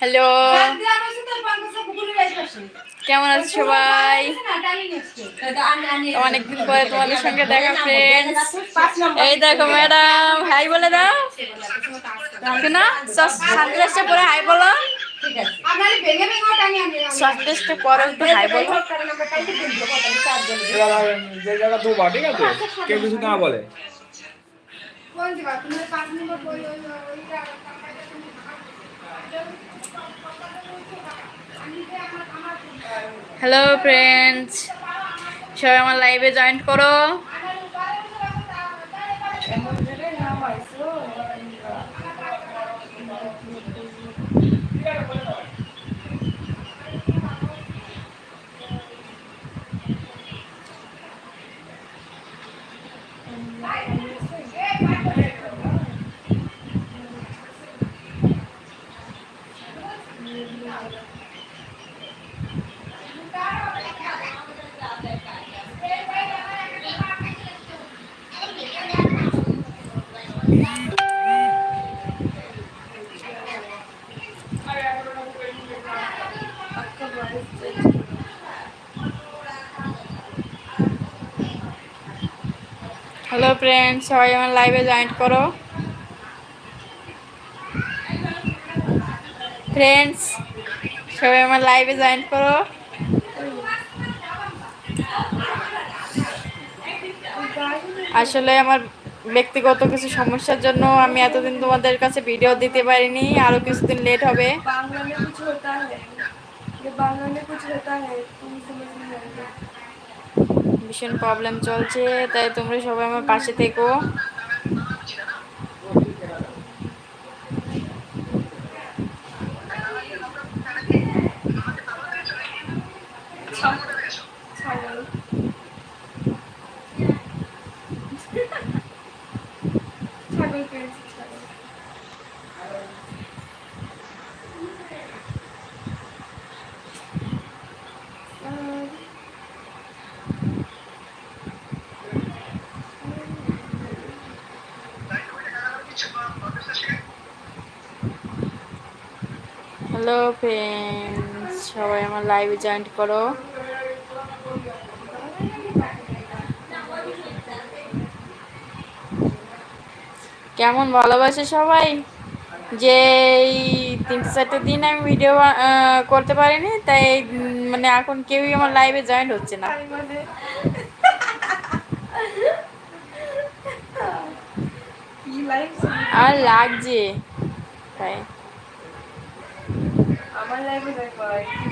Hello. কেমন আছো সবাই? অনেকদিন পরে তোমাদের সঙ্গে দেখা ফ্রেন্ডস এই দেখো ম্যাডাম হাই বলে দাও। না সানগ্লাসটা পরে হাই বলো। পরে একটু হাই বলো। ঠিক আছে হ্যালো ফ্রেন্ডস সবাই আমার লাইভে জয়েন করো। হ্যালো ফ্রেন্ডস সবাই আমার লাইভে জয়েন করো ফ্রেন্ডস সবাই আমার লাইভে জয়েন করো আসলে আমার ব্যক্তিগত কিছু সমস্যার জন্য আমি এতদিন তোমাদের কাছে ভিডিও দিতে পারিনি। আরও কিছুদিন লেট হবে। বাংলা ভীষণ প্রবলেম চলছে তাই তোমরা সবাই আমার পাশে থেকো। হ্যালো ফ্রেন্ডস সবাই আমার লাইভে জয়েন করো। কেমন ভালোবাসে সবাই? যে এই তিনটে চারটে দিন আমি ভিডিও করতে পারিনি তাই মানে এখন কেউই আমার লাইভে জয়েন হচ্ছে না। আর লাগছে। তাই। আমার লাইফে দেখো কিছু লাইফে জয়েন করে